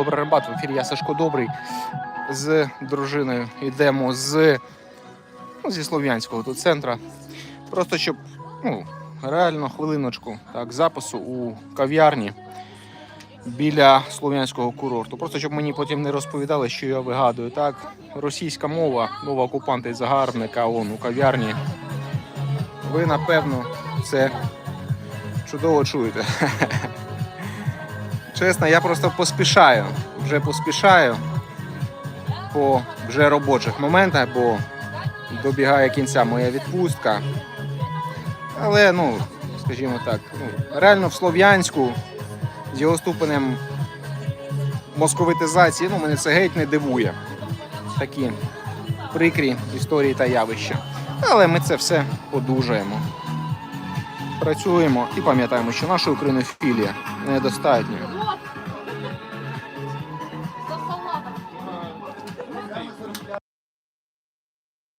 Добрий рибат, в ефірі я Сашко Добрий. З дружиною йдемо з, ну, зі Слов'янського тут центра. Просто щоб ну, реально хвилиночку так, запису у кав'ярні біля слов'янського курорту. Просто щоб мені потім не розповідали, що я вигадую. Так, російська мова, мова окупанта і загарбника он, у кав'ярні. Ви, напевно, це чудово чуєте. Чесно, я просто поспішаю. Вже поспішаю по вже робочих моментах, бо добігає кінця моя відпустка. Але, ну, скажімо так, ну, реально в Слов'янську з його ступенем московитизації, ну, мене це геть не дивує. Такі прикрі історії та явища. Але ми це все одужаємо. Працюємо і пам'ятаємо, що наша українофілія недостатньо.